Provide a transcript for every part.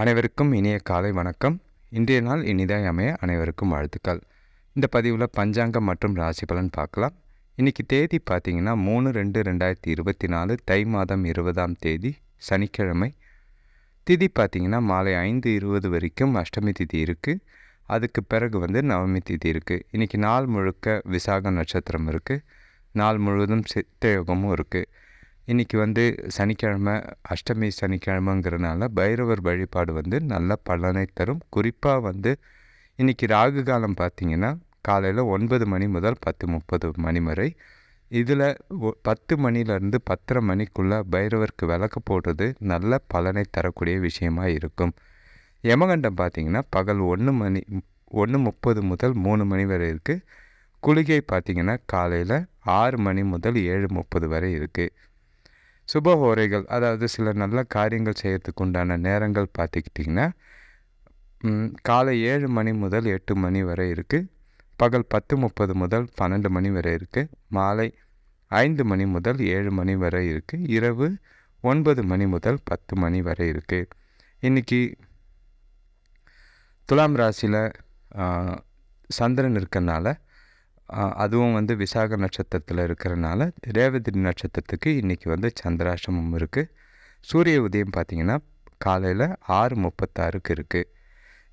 அனைவருக்கும் இனிய காலை வணக்கம். இன்றைய நாள் இனிதாய் அமைய அனைவருக்கும் வாழ்த்துக்கள். இந்த பதிவில் பஞ்சாங்கம் மற்றும் ராசி பலன் பார்க்கலாம். இன்றைக்கி தேதி பார்த்தீங்கன்னா மூணு ரெண்டு ரெண்டாயிரத்தி இருபத்தி நாலு தை மாதம் இருபதாம் தேதி சனிக்கிழமை. திதி பார்த்திங்கன்னா மாலை ஐந்து இருபது வரைக்கும் அஷ்டமி திதி இருக்குது அதுக்கு பிறகு வந்து நவமி திதி இருக்குது இன்றைக்கி நாள் முழுக்க விசாக நட்சத்திரம் இருக்குது நாள் முழுவதும் சித்தயோகமும் இருக்குது இன்றைக்கி வந்து சனிக்கிழமை அஷ்டமி சனிக்கிழமைங்கிறனால பைரவர் வழிபாடு வந்து நல்ல பலனை தரும். குறிப்பாக வந்து இன்றைக்கி ராகு காலம் பார்த்திங்கன்னா காலையில் ஒன்பது மணி முதல் பத்து முப்பது மணி வரை. இதில் பத்து மணிலேருந்து பத்தரை மணிக்குள்ளே பைரவருக்கு விளக்கு போடுறது நல்ல பலனை தரக்கூடிய விஷயமா இருக்கும். யமகண்டம் பார்த்திங்கன்னா பகல் ஒன்று மணி ஒன்று முப்பது முதல் மூணு மணி வரை இருக்குது குளிகை பார்த்திங்கன்னா காலையில் ஆறு மணி முதல் ஏழு முப்பது வரை இருக்குது சுப உரைகள் அதாவது சில நல்ல காரியங்கள் செய்கிறதுக்கு உண்டான நேரங்கள் பார்த்துக்கிட்டிங்கன்னா காலை ஏழு மணி முதல் எட்டு மணி வரை இருக்குது பகல் பத்து முப்பது முதல் பன்னெண்டு மணி வரை இருக்குது மாலை ஐந்து மணி முதல் ஏழு மணி வரை இருக்குது இரவு ஒன்பது மணி முதல் பத்து மணி வரை இருக்குது இன்றைக்கி துலாம் ராசியில் சந்திரன் இருக்கிறனால அதுவும் வந்து விசாக நட்சத்திரத்தில் இருக்கிறனால ரேவதி நட்சத்திரத்துக்கு இன்றைக்கி வந்து சந்திராஷ்டமம் இருக்குது சூரிய உதயம் பார்த்திங்கன்னா காலையில் ஆறு முப்பத்தாறுக்கு இருக்குது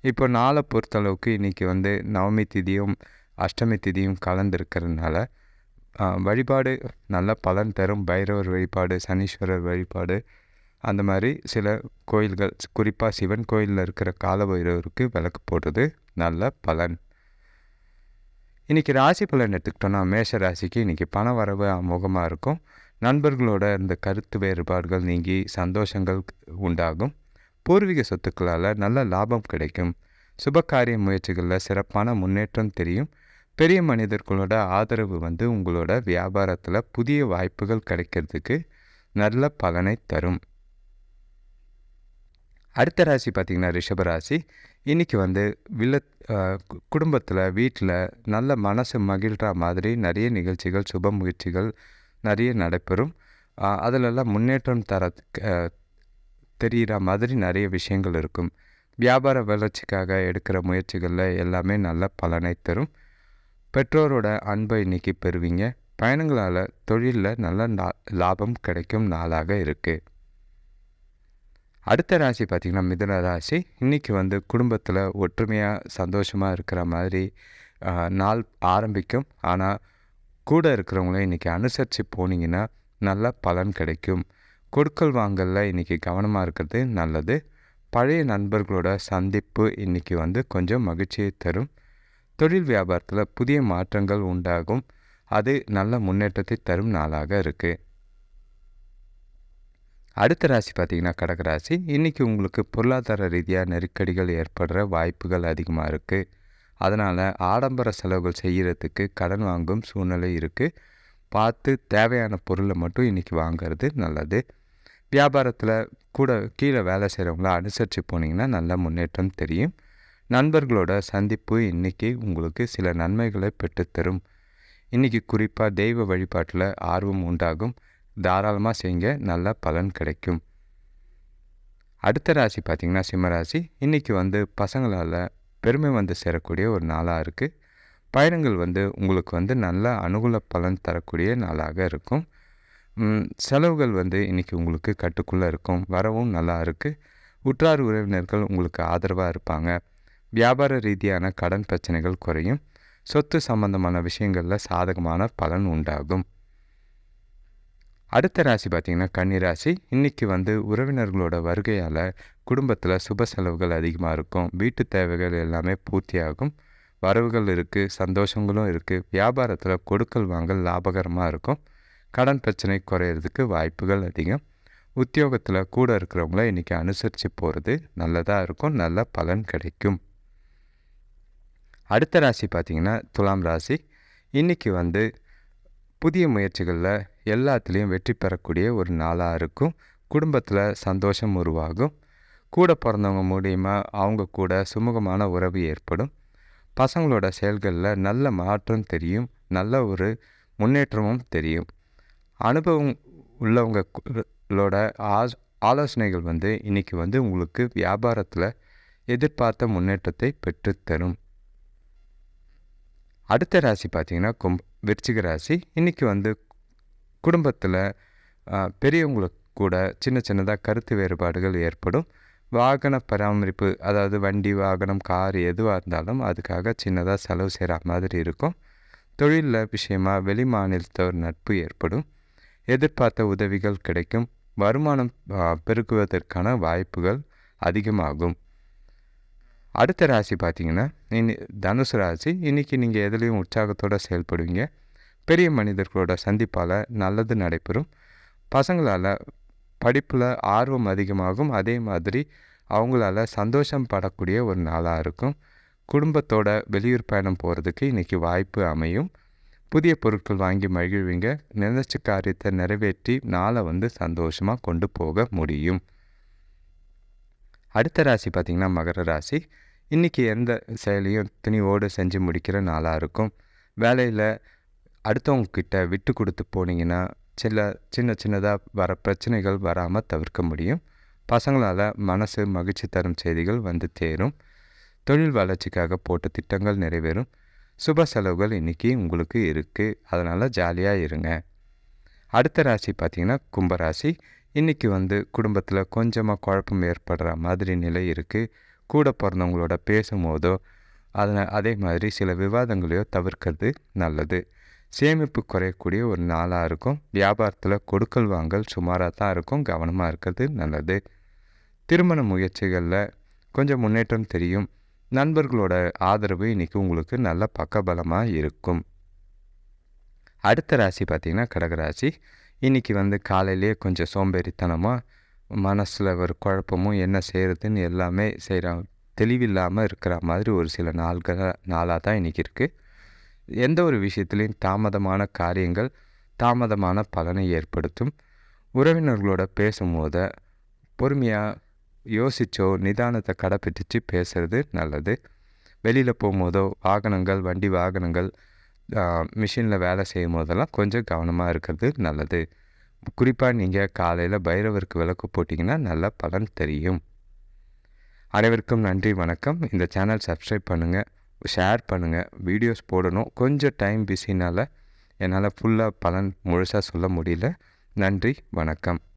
இப்போ நாளை பொறுத்தளவுக்கு இன்றைக்கி வந்து நவமி திதியும் அஷ்டமி திதியும் கலந்துருக்கிறதுனால வழிபாடு நல்ல பலன் தரும். பைரவர் வழிபாடு சனீஸ்வரர் வழிபாடு அந்த மாதிரி சில கோயில்கள் குறிப்பாக சிவன் கோயிலில் இருக்கிற கால பைரவருக்கு விளக்கு போடுறது நல்ல பலன். இன்றைக்கி ராசி பலன் எடுத்துக்கிட்டோன்னா மேஷ ராசிக்கு இன்றைக்கி பண வரவு அமோகமாக இருக்கும். நண்பர்களோட இந்த கருத்து வேறுபாடுகள் நீங்கி சந்தோஷங்கள் உண்டாகும். பூர்வீக சொத்துக்களால் நல்ல லாபம் கிடைக்கும். சுபகாரிய முயற்சிகளில் சிறப்பான முன்னேற்றம் தெரியும். பெரிய மனிதர்களோட ஆதரவு வந்து உங்களோட வியாபாரத்தில் புதிய வாய்ப்புகள் கிடைக்கிறதுக்கு நல்ல பலனை தரும். அடுத்த ராசி பார்த்திங்கன்னா ரிஷபராசி இன்றைக்கி வந்து வில்ல குடும்பத்தில் வீட்டில் நல்ல மனசு மகிழ்கிற மாதிரி நிறைய நிகழ்ச்சிகள் சுப முயற்சிகள் நிறைய நடைபெறும். அதிலெல்லாம் முன்னேற்றம் தர தெரிகிற மாதிரி நிறைய விஷயங்கள் இருக்கும். வியாபார வளர்ச்சிக்காக எடுக்கிற முயற்சிகளில் எல்லாமே நல்ல பலனை தரும். பெற்றோரோட அன்பை இன்றைக்கி பெறுவீங்க. பயணங்களால் தொழிலில் நல்ல லாபம் கிடைக்கும் நாளாக இருக்குது அடுத்த ராசி பார்த்திங்கன்னா மிதுன ராசி. இன்றைக்கி வந்து குடும்பத்தில் ஒற்றுமையாக சந்தோஷமாக இருக்கிற மாதிரி நாள் ஆரம்பிக்கும். ஆனால் கூட இருக்கிறவங்கள இன்றைக்கி அனுசரித்து போனீங்கன்னா நல்ல பலன் கிடைக்கும். கொடுக்கல் வாங்கலில் இன்றைக்கி கவனமாக இருக்கிறது நல்லது. பழைய நண்பர்களோட சந்திப்பு இன்றைக்கி வந்து கொஞ்சம் மகிழ்ச்சியை தரும். தொழில் வியாபாரத்தில் புதிய மாற்றங்கள் உண்டாகும். அது நல்ல முன்னேற்றத்தை தரும் நாளாக இருக்குது அடுத்த ராசி பார்த்திங்கன்னா கடகராசி இன்றைக்கி உங்களுக்கு பொருளாதார ரீதியாக நெருக்கடிகள் ஏற்படுற வாய்ப்புகள் அதிகமாக இருக்குது அதனால் ஆடம்பர செலவுகள் செய்கிறதுக்கு கடன் வாங்கும் சூழ்நிலை இருக்குது பார்த்து தேவையான பொருளை மட்டும் இன்றைக்கி வாங்கிறது நல்லது. வியாபாரத்தில் கூட கீழே வேலை செய்கிறவங்கள அனுசரித்து போனீங்கன்னா நல்ல முன்னேற்றம் தெரியும். நண்பர்களோட சந்திப்பு இன்றைக்கி உங்களுக்கு சில நன்மைகளை பெற்றுத்தரும் இன்றைக்கி குறிப்பாக தெய்வ வழிபாட்டில் ஆர்வம் உண்டாகும். தாராளமாக செய்யுங்க நல்ல பலன் கிடைக்கும். அடுத்த ராசி பார்த்திங்கன்னா சிம்மராசி இன்றைக்கி வந்து பசங்களால் பெருமை வந்து சேரக்கூடிய ஒரு நாளாக இருக்குது பயணங்கள் வந்து உங்களுக்கு வந்து நல்ல அனுகூல பலன் தரக்கூடிய நாளாக இருக்கும். செலவுகள் வந்து இன்றைக்கி உங்களுக்கு கட்டுக்குள்ளே இருக்கும். வரவும் நல்லா இருக்குது உற்றார் உறவினர்கள் உங்களுக்கு ஆதரவாக இருப்பாங்க. வியாபார ரீதியான கடன் பிரச்சனைகள் குறையும். சொத்து சம்பந்தமான விஷயங்களில் சாதகமான பலன் உண்டாகும். அடுத்த ராசி பார்த்திங்கன்னா கன்னிராசி இன்றைக்கி வந்து உறவினர்களோட வருகையால் குடும்பத்தில் சுப செலவுகள் அதிகமாக இருக்கும். வீட்டு தேவைகள் எல்லாமே பூர்த்தியாகும். வரவுகள் இருக்குது சந்தோஷங்களும் இருக்குது வியாபாரத்தில் கொடுக்கல் வாங்கல் லாபகரமாக இருக்கும். கடன் பிரச்சனை குறையிறதுக்கு வாய்ப்புகள் அதிகம். உத்தியோகத்தில் கூட இருக்கிறவங்கள இன்றைக்கி அனுசரித்து போகிறது நல்லதாக இருக்கும். நல்ல பலன் கிடைக்கும். அடுத்த ராசி பார்த்திங்கன்னா துலாம் ராசி. இன்றைக்கி வந்து புதிய முயற்சிகளில் எல்லாத்துலேயும் வெற்றி பெறக்கூடிய ஒரு நாளாக இருக்கும். குடும்பத்தில் சந்தோஷம் உருவாகும். கூட பிறந்தவங்க மூலிமா அவங்க கூட சுமூகமான உறவு ஏற்படும். பசங்களோட செயல்களில் நல்ல மாற்றம் தெரியும். நல்ல ஒரு முன்னேற்றமும் தெரியும். அனுபவம் உள்ளவங்களோட ஆஸ் ஆலோசனைகள் வந்து இன்றைக்கி வந்து உங்களுக்கு வியாபாரத்தில் எதிர்பார்த்த முன்னேற்றத்தை பெற்றுத்தரும். அடுத்த ராசி பார்த்திங்கன்னா கும் விருச்சிக ராசி. இன்றைக்கி வந்து குடும்பத்தில் பெரியவங்களுக்கு கூட சின்ன சின்னதாக கருத்து வேறுபாடுகள் ஏற்படும். வாகன பராமரிப்பு அதாவது வண்டி வாகனம் கார் எதுவாக இருந்தாலும் அதுக்காக சின்னதாக செலவு செய்கிற மாதிரி இருக்கும். தொழிலில் விஷயமாக வெளி மாநிலத்தவர் நட்பு ஏற்படும். எதிர்பார்த்த உதவிகள் கிடைக்கும். வருமானம் பெருக்குவதற்கான வாய்ப்புகள் அதிகமாகும். அடுத்த ராசி பார்த்திங்கன்னா இனி தனுசு ராசி. இன்றைக்கி நீங்கள் எதுலேயும் உற்சாகத்தோடு செயல்படுவீங்க. பெரிய மனிதர்களோட சந்திப்பால் நல்லது நடைபெறும். பசங்களால் படிப்பில் ஆர்வம் அதிகமாகும். அதே மாதிரி அவங்களால சந்தோஷம் படக்கூடிய ஒரு நாளாக இருக்கும். குடும்பத்தோட வெளியூர் பயணம் போகிறதுக்கு இன்றைக்கி வாய்ப்பு அமையும். புதிய பொருட்கள் வாங்கி மகிழ்வீங்க. நினைச்ச காரியத்தை நிறைவேற்றி நாளை வந்து சந்தோஷமாக கொண்டு போக முடியும். அடுத்த ராசி பார்த்திங்கன்னா மகர ராசி. இன்றைக்கி எந்த செயலையும் துணிவோடு செஞ்சு முடிக்கிற நாளாக இருக்கும். வேலையில் அடுத்தவங்கக்கிட்ட விட்டு கொடுத்து போனீங்கன்னா சில சின்ன சின்னதாக வர பிரச்சனைகள் வராமல் தவிர்க்க முடியும். பசங்களால் மனசு மகிழ்ச்சி தரும் செய்திகள் வந்து தேரும். தொழில் வளர்ச்சிக்காக போட்ட திட்டங்கள் நிறைவேறும். சுப செலவுகள் இன்றைக்கி உங்களுக்கு இருக்குது அதனால் ஜாலியாக இருங்க. அடுத்த ராசி பார்த்திங்கன்னா கும்பராசி. இன்றைக்கி வந்து குடும்பத்தில் கொஞ்சமாக குழப்பம் ஏற்படுற மாதிரி நிலை இருக்குது கூட பிறந்தவங்களோட பேசும்போதோ அதனால் அதே மாதிரி சில விவாதங்களையோ தவிர்க்கிறது நல்லது. சேமிப்பு குறையக்கூடிய ஒரு நாளாக இருக்கும். வியாபாரத்தில் கொடுக்கல் வாங்கல் சுமாராக தான் இருக்கும். கவனமாக இருக்கிறது நல்லது. திருமண முயற்சிகளில் கொஞ்சம் முன்னேற்றம் தெரியும். நண்பர்களோட ஆதரவு இன்றைக்கி உங்களுக்கு நல்ல பக்கபலமாக இருக்கும். அடுத்த ராசி பார்த்திங்கன்னா கடகராசி. இன்றைக்கி வந்து காலையிலேயே கொஞ்சம் சோம்பேறித்தனமாக மனசில் ஒரு குழப்பமும் என்ன செய்கிறதுன்னு எல்லாமே செய்கிறாங்க தெளிவில்லாமல் இருக்கிற மாதிரி ஒரு சில நாள்கள் நாளாக தான் இன்றைக்கி இருக்குது எந்த ஒரு விஷயத்துலேயும் தாமதமான காரியங்கள் தாமதமான பலனை ஏற்படுத்தும். உறவினர்களோட பேசும்போது பொறுமையாக யோசித்தோ நிதானத்தை கடைப்பிடிச்சு பேசுகிறது நல்லது. வெளியில் போகும்போதோ வாகனங்கள் வண்டி வாகனங்கள் மிஷினில் வேலை செய்யும் போதெல்லாம் கொஞ்சம் கவனமாக இருக்கிறது நல்லது. குறிப்பாக நீங்கள் காலையில் பைரவருக்கு விளக்கு போட்டிங்கன்னா நல்ல பலன் தெரியும். அனைவருக்கும் நன்றி வணக்கம். இந்த சேனல் சப்ஸ்கிரைப் பண்ணுங்கள் ஷேர் பண்ணுங்கள் வீடியோஸ் போடணும். கொஞ்சம் டைம் பிஸினால் என்னால் ஃபுல்லாக பலன் முழுசாக சொல்ல முடியல. நன்றி வணக்கம்.